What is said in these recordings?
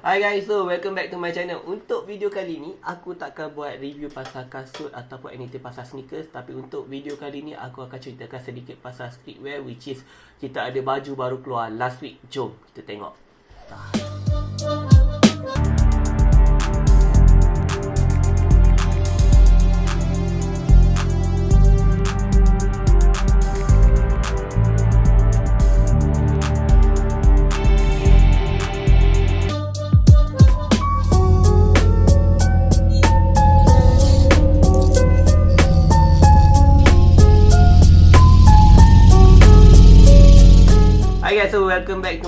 Hi guys, so welcome back to my channel. Untuk video kali ni, aku takkan buat review pasal kasut ataupun anything pasal sneakers. Tapi untuk video kali ni, aku akan ceritakan sedikit pasal streetwear which is kita ada baju baru keluar last week. Jom kita tengok.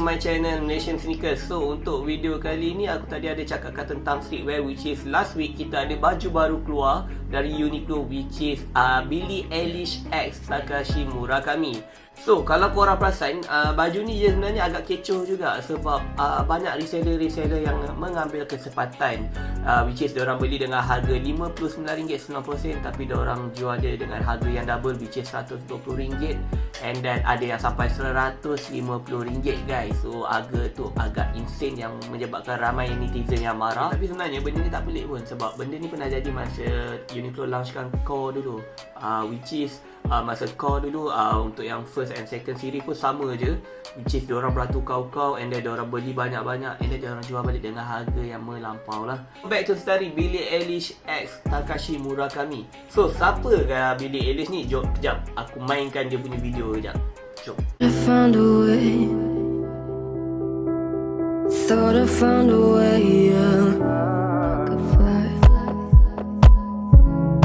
My channel Malaysian Sneakers. So untuk video kali ni aku tadi ada cakapkan tentang streetwear which is last week kita ada baju baru keluar dari Uniqlo which is uh, Billie Eilish X Takashi Murakami So kalau korang perasan uh, baju ni je sebenarnya agak kecoh juga sebab uh, banyak reseller-reseller yang mengambil kesempatan uh, which is diorang beli dengan harga RM59.90 tapi diorang jual dia dengan harga yang double which is RM120 and then ada yang sampai RM150 guys. So harga tu agak insane yang menyebabkan ramai netizen yang marah. Tapi sebenarnya benda ni tak pelik pun sebab benda ni pernah jadi masa Uniqlo launchkan core dulu uh, which is uh, masa core dulu uh, untuk yang first and second series pun sama je. Which is diorang beratur kau-kau and then diorang beli banyak-banyak and then diorang jual balik dengan harga yang melampau lah. Back to story Billie Eilish X Takashi Murakami. So siapa uh, Billie Eilish ni? Jom kejap aku mainkan dia punya video kejap jom. I found a way. Thought I found a way, yeah.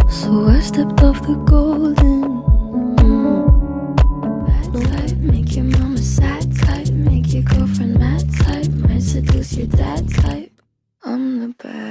So I stepped off the golden. Girlfriend mad type, might seduce your dad type. I'm the bad.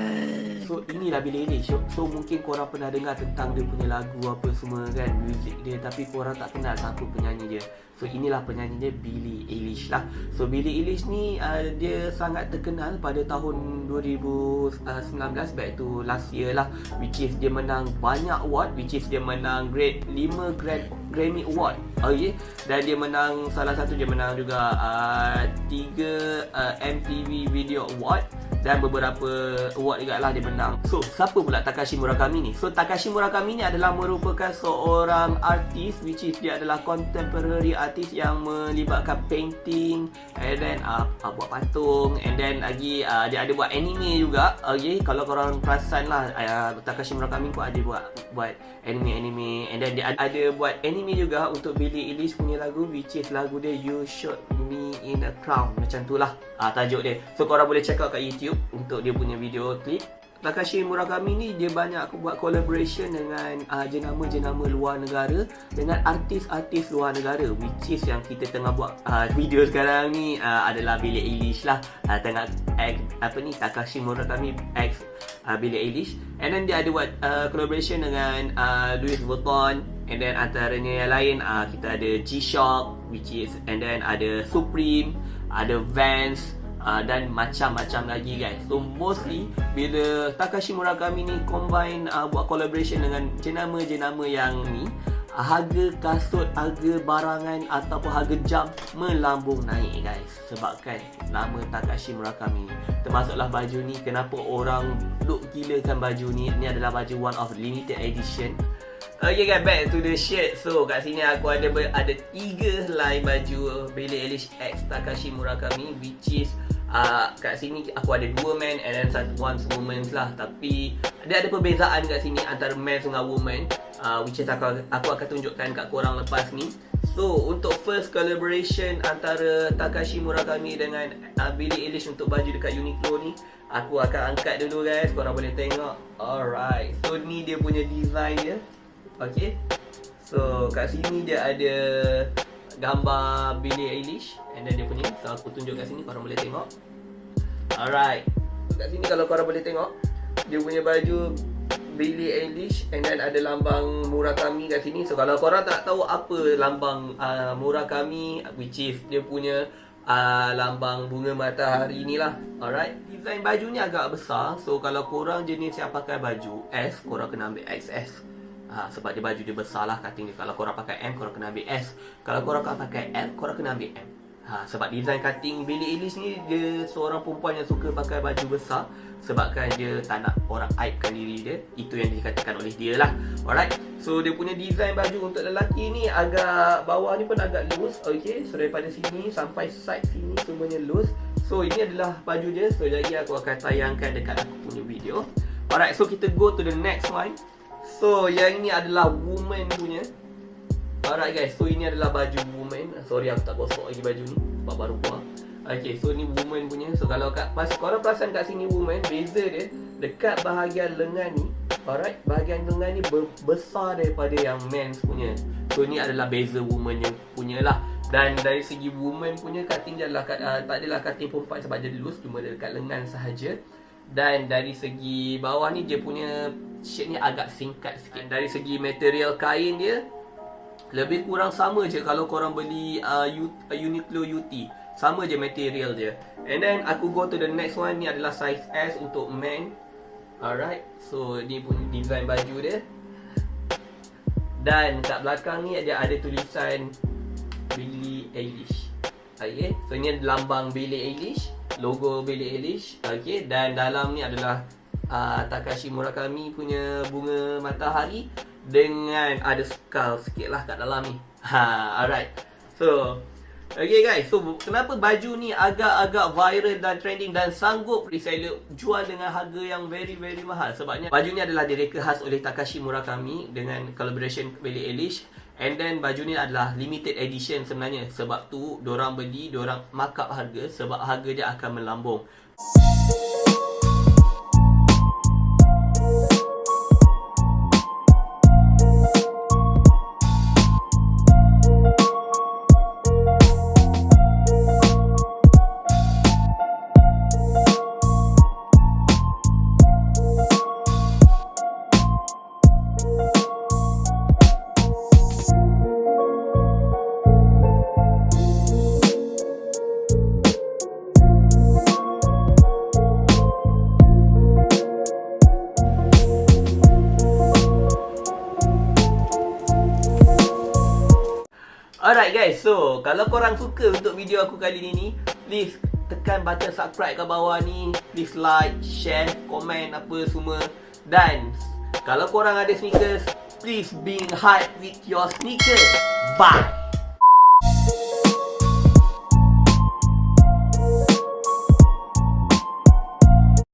So inilah Billie Eilish so, so mungkin korang pernah dengar tentang dia punya lagu apa semua kan Music dia. Tapi korang tak kenal siapa penyanyi dia. So inilah penyanyi dia Billie Eilish lah. So Billie Eilish ni uh, dia sangat terkenal pada tahun 2019 Back to last year lah. Which is dia menang banyak award Which is dia menang grade 5 Grand, Grammy Award. Okay Dan dia menang salah satu dia menang juga uh, 3 uh, MTV Video Award dan beberapa award juga lah dia menang. So, siapa pula Takashi Murakami ni? So, Takashi Murakami ni adalah merupakan seorang artis which is dia adalah contemporary artist yang melibatkan painting and then uh, uh, buat patung and then lagi uh, dia ada buat anime juga. Okay, kalau korang perasan lah uh, Takashi Murakami pun ada buat buat anime-anime and then dia ada, ada buat anime juga untuk Billie Eilish punya lagu which is lagu dia You Shot Me in a Crown macam tu lah uh, tajuk dia. So, korang boleh check out kat YouTube untuk dia punya video klip. Takashi Murakami ni dia banyak aku buat collaboration dengan uh, jenama-jenama luar negara dengan artis-artis luar negara which is yang kita tengah buat uh, video sekarang ni uh, adalah Billie Eilish lah. Uh, tengah act, apa ni Takashi Murakami X uh, Billie Eilish. And then dia ada buat uh, collaboration dengan uh, Louis Vuitton. And then antaranya yang lain uh, kita ada G-Shock which is and then ada Supreme ada Vans uh, dan macam-macam lagi guys. So mostly bila Takashi Murakami ni combine uh, buat collaboration dengan jenama-jenama yang ni uh, harga kasut, harga barangan ataupun harga jam melambung naik guys. Sebabkan nama Takashi Murakami termasuklah baju ni kenapa orang duk gilakan baju ni. Ni adalah baju one of limited edition. Okay guys, back to the shirt. So kat sini aku ada ada tiga helai baju Billie Eilish X Takashi Murakami which is uh, kat sini aku ada dua men and then satu one women's lah. Tapi dia ada perbezaan kat sini antara men dengan woman. Uh, which is aku, aku akan tunjukkan kat korang lepas ni. So untuk first collaboration antara Takashi Murakami dengan uh, Billie Eilish untuk baju dekat Uniqlo ni Aku akan angkat dulu guys, korang boleh tengok. Alright, so ni dia punya design dia. Okay. So kat sini dia ada gambar Billie Eilish And then dia punya. So aku tunjuk kat sini. Korang boleh tengok Alright Kat sini kalau korang boleh tengok Dia punya baju Billie Eilish And then ada lambang Murakami kat sini So kalau korang tak tahu apa lambang uh, Murakami Which is dia punya uh, lambang bunga matahari ni lah Alright Design baju ni agak besar So kalau korang jenis yang pakai baju S Korang kena ambil XS Ha, sebab dia baju dia besar lah kating dia. Kalau korang pakai M, korang kena ambil S. Kalau korang pakai L, korang kena ambil M. Ha, sebab design cutting Billie Eilish ni dia seorang perempuan yang suka pakai baju besar sebabkan dia tak nak orang aibkan diri dia. Itu yang dikatakan oleh dia lah. Alright. So dia punya design baju untuk lelaki ni agak bawah ni pun agak loose. Okay. So daripada sini sampai side sini semuanya loose. So ini adalah baju dia. So lagi aku akan tayangkan dekat aku punya video. Alright. So kita go to the next one. So yang ini adalah woman punya. Alright guys, so ini adalah baju woman. Sorry aku tak gosok lagi baju ni. Sebab baru keluar Okay, so ni woman punya. So kalau kat, pas korang perasan kat sini woman Beza dia Dekat bahagian lengan ni Alright, bahagian lengan ni ber- besar daripada yang men's punya. So ni adalah beza woman yang punya lah. Dan dari segi woman punya cutting adalah kat, uh, Tak adalah cutting perempuan sebab dia loose Cuma dekat lengan sahaja. Dan dari segi bawah ni dia punya shape ni agak singkat sikit. Dari segi material kain dia lebih kurang sama je kalau korang beli uh, uh, Uniqlo UT. Sama je material dia. And then aku go to the next one ni adalah size S untuk men. Alright. So ni pun design baju dia. Dan kat belakang ni dia ada tulisan Billie Eilish. Okay. So ni lambang Billie Eilish, logo Billie Eilish. Okay. Dan dalam ni adalah uh, Takashi Murakami punya bunga matahari dengan ada skull sikit lah kat dalam ni. Ha, alright. So, okay guys. So, kenapa baju ni agak-agak viral dan trending dan sanggup reseller jual dengan harga yang very very mahal? Sebabnya baju ni adalah direka khas oleh Takashi Murakami dengan collaboration Billie Eilish. And then baju ni adalah limited edition sebenarnya. Sebab tu, dorang beli, dorang markup harga sebab harga dia akan melambung. Alright guys, so kalau korang suka untuk video aku kali ni ni, please tekan button subscribe kat bawah ni, please like, share, komen apa semua dan kalau korang ada sneakers, please being hype with your sneakers. Bye.